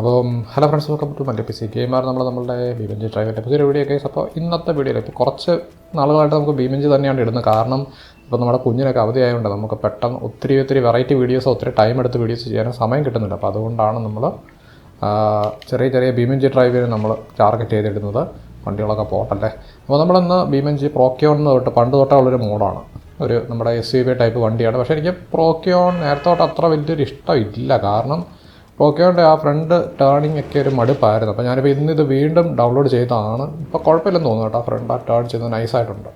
അപ്പം hello friends welcome to മറ്റേ P C ഗെയിമാർ. നമ്മൾ നമ്മളുടെ ബീമഞ്ചി ഡ്രൈവറിന്റെ പുതിയൊരു വീഡിയോ കേസ് അപ്പോൾ ഇന്നത്തെ വീഡിയോയിൽ ഇപ്പോൾ കുറച്ച് നാളുകളായിട്ട് നമുക്ക് ബീമഞ്ചി തന്നെയാണ് ഇടുന്നത്. കാരണം ഇപ്പോൾ നമ്മുടെ കുഞ്ഞിനൊക്കെ അവധിയായതുകൊണ്ട് നമുക്ക് പെട്ടെന്ന് ഒത്തിരി ഒത്തിരി വെറൈറ്റി വീഡിയോസ് ഒത്തിരി ടൈം എടുത്ത് വീഡിയോസ് ചെയ്യാനും സമയം കിട്ടുന്നില്ല. അപ്പോൾ അതുകൊണ്ടാണ് നമ്മൾ ചെറിയ ചെറിയ ബീമഞ്ചി ഡ്രൈവിനെ നമ്മൾ ടാർഗറ്റ് ചെയ്തിടുന്നത്. വണ്ടികളൊക്കെ പോട്ടല്ലേ അപ്പോൾ നമ്മളിന്ന് ബീമഞ്ചി പ്രോക്യോൺ എന്ന് തൊട്ട് പണ്ട് തൊട്ടുള്ളൊരു മോഡാണ്. ഒരു നമ്മുടെ എസ് യു വി ടൈപ്പ് വണ്ടിയാണ്. പക്ഷേ എനിക്ക് പ്രോക്യോൺ നേരത്തെ തൊട്ട് അത്ര വലിയൊരു ഇഷ്ടമില്ല. കാരണം പ്രോക്യോന്റെ ആ ഫ്രണ്ട് ടേണിംഗ് ഒക്കെ ഒരു മടുപ്പായിരുന്നു. അപ്പോൾ ഞാനിപ്പോൾ ഇന്ന് ഇത് വീണ്ടും ഡൗൺലോഡ് ചെയ്തതാണ്. ഇപ്പോൾ കുഴപ്പമില്ലെന്ന് തോന്നുന്നു കേട്ടോ ഫ്രണ്ട് ആ ടേൺ ചെയ്യുന്നത് നൈസായിട്ടുണ്ട്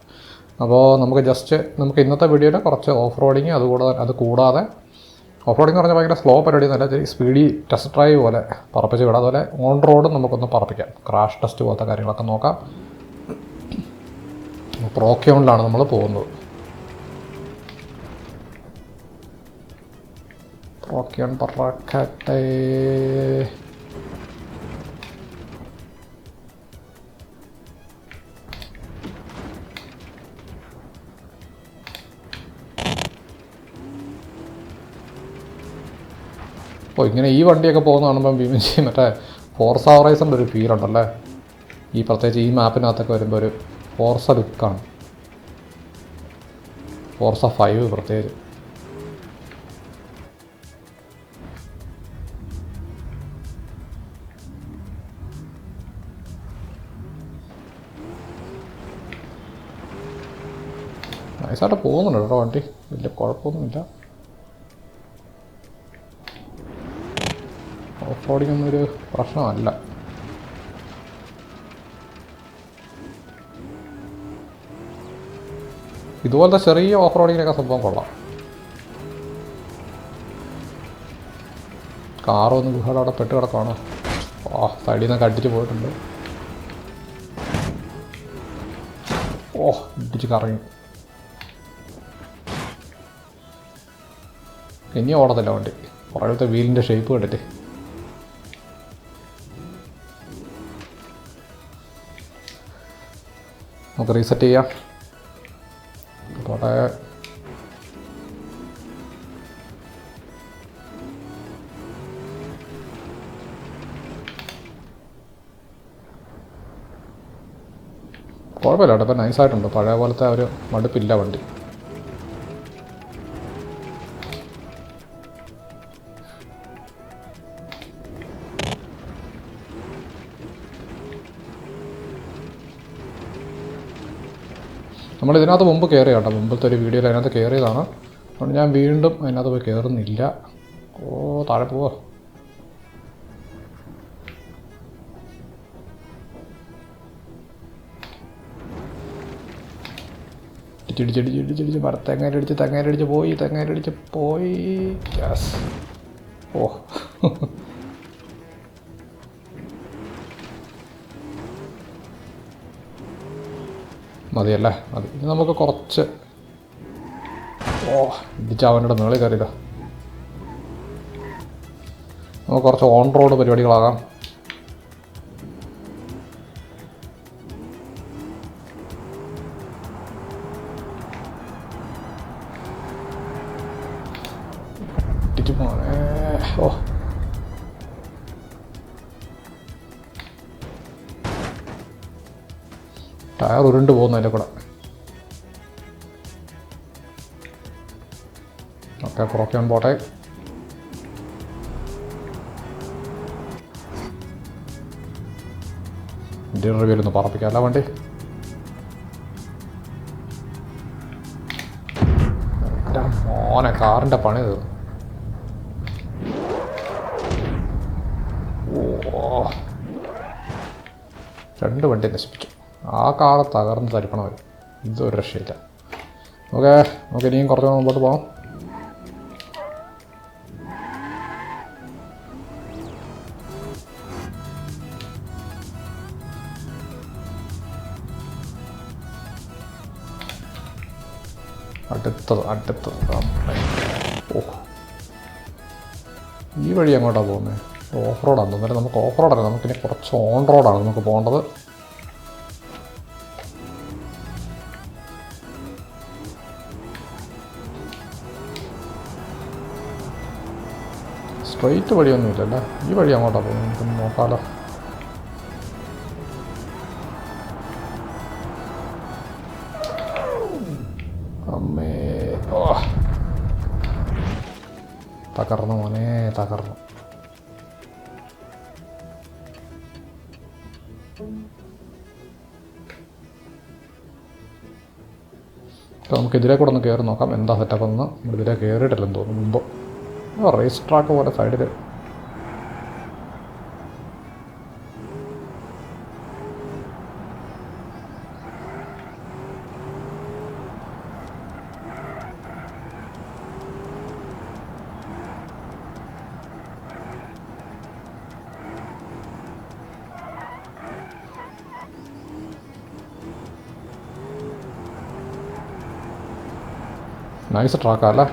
അപ്പോൾ നമുക്ക് ജസ്റ്റ് നമുക്ക് ഇന്നത്തെ വീഡിയോയിൽ കുറച്ച് ഓഫ് റോഡിങ് അതുകൂടാതെ അത് കൂടാതെ ഓഫ് റോഡിങ് പറഞ്ഞാൽ ഭയങ്കര സ്ലോ പരിപാടി നല്ല സ്പീഡി ടെസ്റ്റ് ഡ്രൈവ് പോലെ പറപ്പിച്ച് വിടാം. അതുപോലെ ഓൺ റോഡും നമുക്കൊന്ന് പറപ്പിക്കാം. ക്രാഷ് ടെസ്റ്റ് പോലത്തെ കാര്യങ്ങളൊക്കെ നോക്കാം. പ്രോക്യോണിലാണ് നമ്മൾ പോകുന്നത്. പ്രോക്യോൺ പറക്കട്ടെ. അപ്പോൾ ഇങ്ങനെ ഈ വണ്ടിയൊക്കെ പോകുന്ന കാണുമ്പം ബിമിഞ്ചി മറ്റേ ഫോർസ ഹോറൈസന്റെ ഒരു ഫീൽ ഉണ്ടല്ലേ? ഈ പ്രത്യേകിച്ച് ഈ മാപ്പിനകത്തൊക്കെ വരുമ്പോൾ ഒരു ഫോർസ ലുക്കാണ് ഫോർസ ഫൈവ് പ്രത്യേകിച്ച്. നൈസായിട്ട് പോകുന്നുണ്ട് കേട്ടോ വണ്ടി. വലിയ കുഴപ്പമൊന്നുമില്ല. ഓഫ് റോഡിംഗ് ഒന്നും ഒരു പ്രശ്നമല്ല. ഇതുപോലത്തെ ചെറിയ ഓഫ് റോഡിങ്ങിനൊക്കെ സംഭവം കൊള്ളാം. കാറൊന്നും ഗുഹയുടെ അവിടെ പെട്ട് കിടക്കുവാണ്. ഓ സൈഡിൽ നിന്നൊക്കെ അടിച്ച് പോയിട്ടുണ്ട്. ഓ ഇടിച്ച് കറങ്ങി. ഇനി ഓടത്തില്ല വണ്ടി. പുറകത്തെ വീലിന്റെ ഷേപ്പ് കണ്ടിട്ട്. നമുക്ക് റീസെറ്റ് ചെയ്യാം. പോട്ടെ കുഴപ്പമില്ല കേട്ടോ. ഇപ്പം നൈസായിട്ടുണ്ട് പഴയ പോലത്തെ ഒരു മടുപ്പില്ല വണ്ടി. നമ്മൾ ഇതിനകത്ത് മുമ്പ് കയറി കേട്ടോ മുമ്പത്തെ ഒരു വീഡിയോയിൽ അതിനകത്ത് കയറിയതാണ് അതുകൊണ്ട് ഞാൻ വീണ്ടും അതിനകത്ത് പോയി കയറുന്നില്ല ഓ താഴെ പോവോ. ഇടിച്ചിടിച്ചിടിച്ചിടിച്ചിടിച്ച് മര തെങ്ങയിലടിച്ച് പോയി തെങ്ങയിലടിച്ച് പോയി. ഓ. മതിയല്ലേ? മതി. ഇനി നമുക്ക് കുറച്ച് ഓ ഇടിച്ചവന്റെ മേളിൽ കയറിയില്ല നമുക്ക് കുറച്ച് ഓൺ റോഡ് പരിപാടികളാകാം. ടയർ ഉരുണ്ട് പോകുന്നു അതിന്റെ കൂടെ. ഓക്കെ പ്രോക്യോൺ പോട്ടെ. ഇന്ത്യൻ വരുന്നു ഒന്ന് പറപ്പിക്കാം അല്ല വണ്ടി? മോനെ കാറിന്റെ പണി തീർന്നു രണ്ട് വണ്ടി നശിപ്പിച്ചു ആ കാറ് തകർന്ന് തരിപ്പണം ഇതൊരു രക്ഷയില്ല. ഓക്കെ നമുക്ക് ഇനിയും കുറച്ച് മുമ്പോട്ട് പോകാം. അടുത്തത് അടുത്തത്. ഓ. ഈ വഴി എങ്ങോട്ടാണ് പോകുന്നത്? ഓഫ് റോഡാണ് തോന്നുന്നത് നമുക്ക് ഓഫ് റോഡല്ല. നമുക്കിനി കുറച്ച് ഓൺ റോഡാണ് നമുക്ക് പോകേണ്ടത്. സ്ട്രെയിറ്റ് വഴിയൊന്നുമില്ലല്ലേ? ഈ വഴി അങ്ങോട്ടാണ് പോകുന്നത്. നമുക്ക് നോക്കാമല്ലോ അമ്മേ. ഓ. തകർന്നു മോനെ തകർന്നു. അപ്പോൾ നമുക്ക് ഇതിലെ കൂടെ ഒന്ന് കയറി നോക്കാം. എന്താ സെറ്റപ്പ് എന്ന്. നമ്മളിതിരെ കയറിയിട്ടില്ലെന്ന് തോന്നുന്നു മുമ്പ്. റേസ് ട്രാക്ക് പോലെ സൈഡിൽ നൈസ് ട്രാക്കാ അല്ലേ?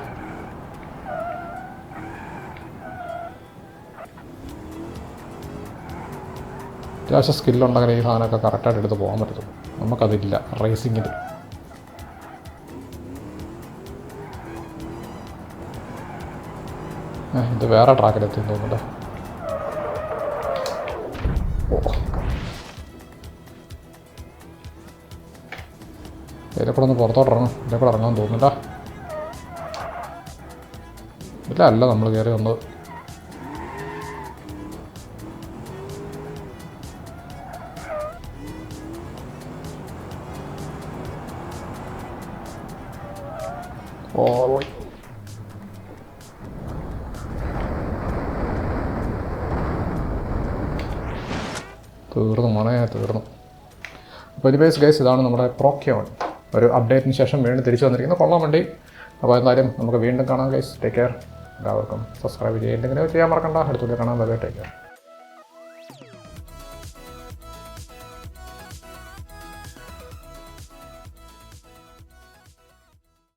അത്യാവശ്യം സ്കില്ലുണ്ടെങ്കിൽ ഈ സാധനമൊക്കെ കറക്റ്റായിട്ട് എടുത്ത് പോകാൻ പറ്റത്തുള്ളൂ. നമുക്കതില്ല റേസിങ്ങിൽ ഇത് വേറെ ട്രാക്കിലെത്തി തോന്നുന്നുണ്ട്? ഓ. ഇതിലെ ഒന്ന് പുറത്തോട്ട് ഇറങ്ങും. ഇതിലെ ഇറങ്ങാൻ തോന്നുന്നില്ല ഇല്ല അല്ല നമ്മൾ കയറി വന്നത്. പോയി തീർന്നു മോനെ തീർന്നു. അപ്പോൾ എനിവേസ് ഗൈസ് ഇതാണ് നമ്മുടെ പ്രോക്യോൺ ഒരു അപ്ഡേറ്റിന് ശേഷം വീണ്ടും തിരിച്ചു വന്നിരിക്കുന്നത് കൊള്ളാൻ വേണ്ടി. അപ്പോൾ എന്തായാലും നമുക്ക് വീണ്ടും കാണാം ഗൈസ് ടേക്ക് കെയർ എല്ലാവർക്കും സബ്സ്ക്രൈബ് ചെയ്യുക. എന്തെങ്കിലും ചെയ്യാൻ മറക്കണ്ട. അടുത്തുള്ള കാണാൻ ബൈ ടേക്ക് കെയർ